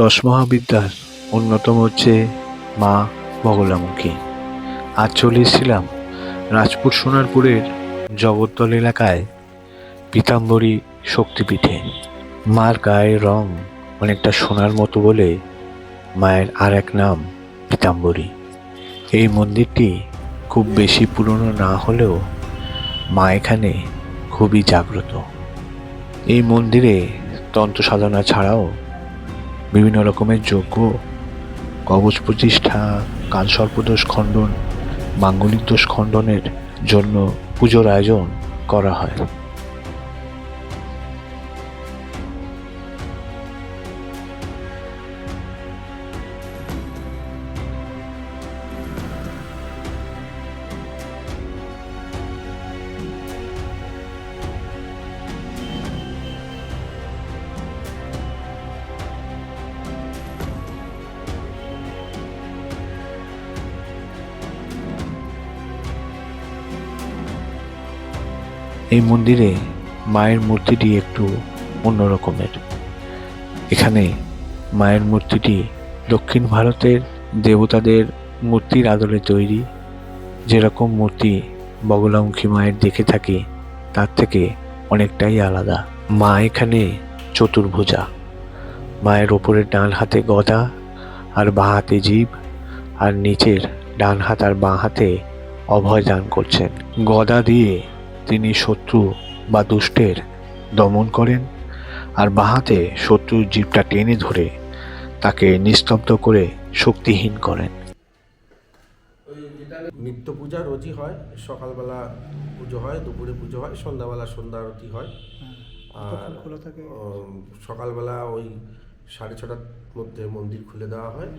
দশ মহাবিদ্যার অন্যতম হচ্ছে মা বগলামুখী। আজ চলে এসেছিলাম রাজপুর সোনারপুরের জগদ্দল এলাকায় পীতাম্বরী শক্তিপীঠে। মার গায়ের রং অনেকটা সোনার মতো বলে মায়ের আর এক নাম পীতাম্বরী। এই মন্দিরটি খুব বেশি পুরনো না হলেও মা এখানে খুবই জাগ্রত। এই মন্দিরে তন্ত্র সাধনা ছাড়াও বিভিন্ন রকমের যজ্ঞ, কবচ প্রতিষ্ঠা, কালসর্পদোষ খণ্ডন, মাঙ্গলিক দোষ খণ্ডনের জন্য পুজোর আয়োজন করা হয়। এই মন্দিরে মায়ের মূর্তিটি একটু অন্য রকমের। এখানে মায়ের মূর্তিটি দক্ষিণ ভারতের দেবতাদের মূর্তির আদলে তৈরি। যেরকম মূর্তি বগলামুখী মায়ের দেখে থাকি, তার থেকে অনেকটাই আলাদা। মা এখানে চতুর্ভুজা। মায়ের ওপরের ডান হাতে গদা আর বাঁ হাতে জীব, আর নিচের ডান হাত আর বাঁ হাতে অভয় দান করছেন। গদা দিয়ে তিনি শত্রু বা দুষ্টের দমন করেন আর বাহাতে শত্রুর জীবটা টেনে ধরে তাকে নিস্তব্ধ করে শক্তিহীন করেন। নিত্য পূজা রোজই হয় সকালবেলা পুজো হয় দুপুরে পুজো হয় সন্ধ্যাবেলা সন্ধ্যা আরতি হয়। আর খোলা থাকে? সকালবেলা ওই সাড়ে ছটার মধ্যে মন্দির খুলে দেওয়া হয়।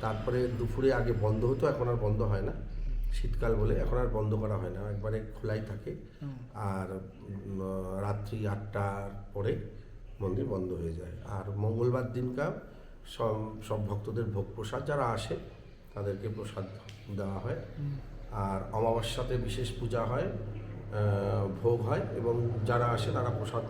তারপরে দুপুরে আগে বন্ধ হতো এখন আর বন্ধ হয় না। শীতকাল বলে এখন আর বন্ধ করা হয় না একবারে খোলাই থাকে। আর রাত্রি আটটার পরে মন্দির বন্ধ হয়ে যায়। আর মঙ্গলবার দিনকার সব সব ভক্তদের ভোগ প্রসাদ যারা আসে তাদেরকে প্রসাদ দেওয়া হয়। আর অমাবস্যাতে বিশেষ পূজা হয় ভোগ হয় এবং যারা আসে তারা প্রসাদ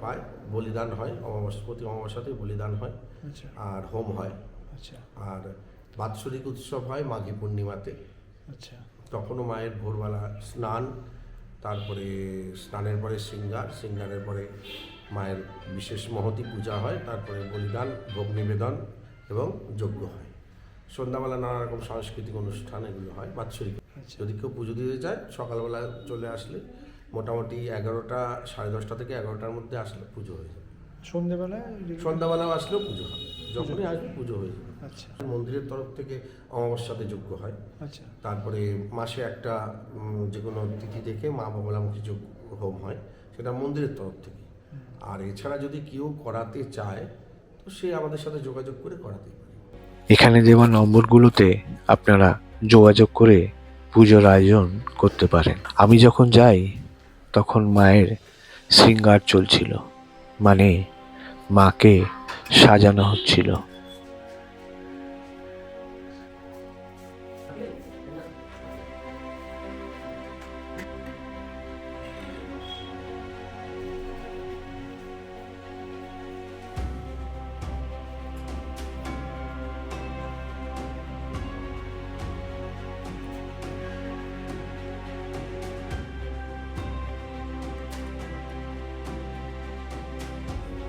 পায় বলিদান হয়। অমাবস্যা প্রতি অমাবস্যাতেই বলিদান হয়। আচ্ছা। আর হোম হয়। আচ্ছা। আর বাৎসরিক উৎসব হয় মাঘী পূর্ণিমাতে। আচ্ছা। তখনও মায়ের ভোরবেলা স্নান তারপরে স্নানের পরে সিঙ্গার সিঙ্গারের পরে মায়ের বিশেষ মহতি পূজা হয় তারপরে বলিদান ভোগ নিবেদন এবং যজ্ঞ হয়। সন্ধ্যাবেলা নানা রকম সাংস্কৃতিক অনুষ্ঠান এগুলো হয় বাৎসরিক। আচ্ছা। যদি কেউ পুজো দিতে চায় সকালবেলা চলে আসলে মোটামুটি এগারোটা সাড়ে দশটা থেকে এগারোটার মধ্যে আসলে পুজো হয়ে যাবে। সন্ধেবেলায় সন্ধ্যাবেলাও আসলেও পুজো হবে। যখনই আসবে পুজো হয়ে যাবে। আচ্ছা। মন্দিরের তরফ থেকে অমাবস্যাতে যজ্ঞ হয়। আচ্ছা। তারপরে মাসে একটা যে কোনো তিথি দেখে মা বগলামুখী যোগ হোম হয় সেটা মন্দিরের তরফ থেকে। আর এছাড়া যদি কেউ করাতে চায় তো সে আমাদের সাথে যোগাযোগ করে করাতে পারে। এখানে দেওয়া নম্বরগুলোতে আপনারা যোগাযোগ করে পুজোর আয়োজন করতে পারেন। আমি যখন যাই তখন মায়ের শৃঙ্গার চলছিল। মানে মাকে সাজানো হচ্ছিল।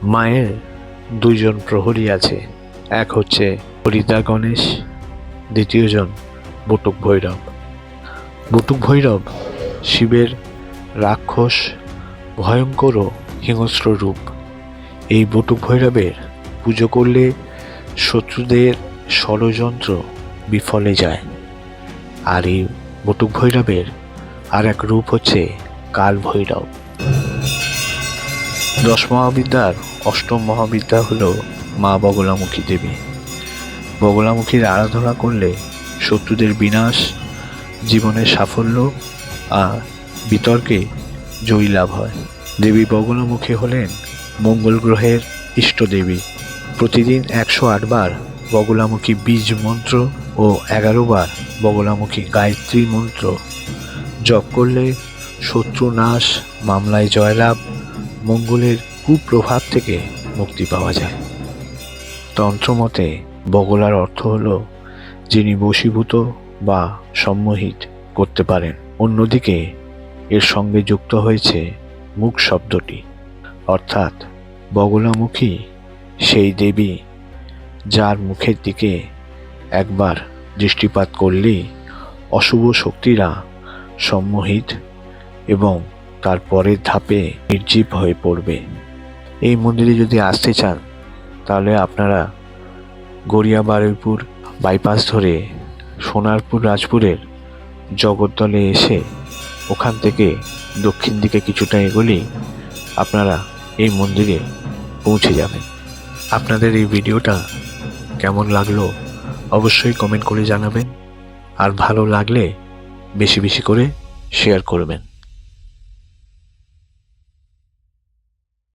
মায়ের দুইজন প্রহরী আছে। এক হচ্ছে হরিদা গণেশ দ্বিতীয়জন বটুক ভৈরব। বটুক ভৈরব শিবের রাক্ষস, ভয়ঙ্কর ও হিংস্র রূপ। এই বটুক ভৈরবের পুজো করলে শত্রুদের ষড়যন্ত্র বিফলে যায়। আর এই বটুক ভৈরবের আর এক রূপ হচ্ছে কাল ভৈরব। দশ মহাবিদ্যার অষ্টম মহাবিদ্যা হল মা বগলামুখী দেবী। বগলামুখীর আরাধনা করলে শত্রুদের বিনাশ, জীবনের সাফল্য আর বিতর্কে জয়ী লাভ হয়। দেবী বগলামুখী হলেন মঙ্গল গ্রহের ইষ্ট দেবী। প্রতিদিন একশো আটবার বগলামুখী বীজ মন্ত্র ও এগারো বার বগলামুখী গায়ত্রী মন্ত্র জপ করলে শত্রু নাশ, মামলায় জয়লাভ মঙ্গলের কুপ্রভাব থেকে মুক্তি পাওয়া যায়। তন্ত্রমতে, বগলার অর্থ হলো যিনি বশীভূত বা সম্মোহিত করতে পারেন। অন্যদিকে, এর সঙ্গে যুক্ত হয়েছে মুখ শব্দটি। অর্থাৎ, বগলামুখী সেই দেবী যার মুখের দিকে একবার দৃষ্টিপাত করলেই অশুভ শক্তিরা সম্মোহিত এবং তার পরের ধাপে নির্জীব হয়ে পড়বে। এই মন্দিরে যদি আসতে চান, তাহলে আপনারা গড়িয়া বারুইপুর বাইপাস ধরে সোনারপুর রাজপুরের জগদ্দলে এসে ওখান থেকে দক্ষিণ দিকে কিছুটা এগোলেই আপনারা এই মন্দিরে পৌঁছে যাবেন। আপনাদের এই ভিডিওটা কেমন লাগল অবশ্যই কমেন্ট করে জানাবেন। আর ভালো লাগলে বেশি বেশি করে শেয়ার করবেন।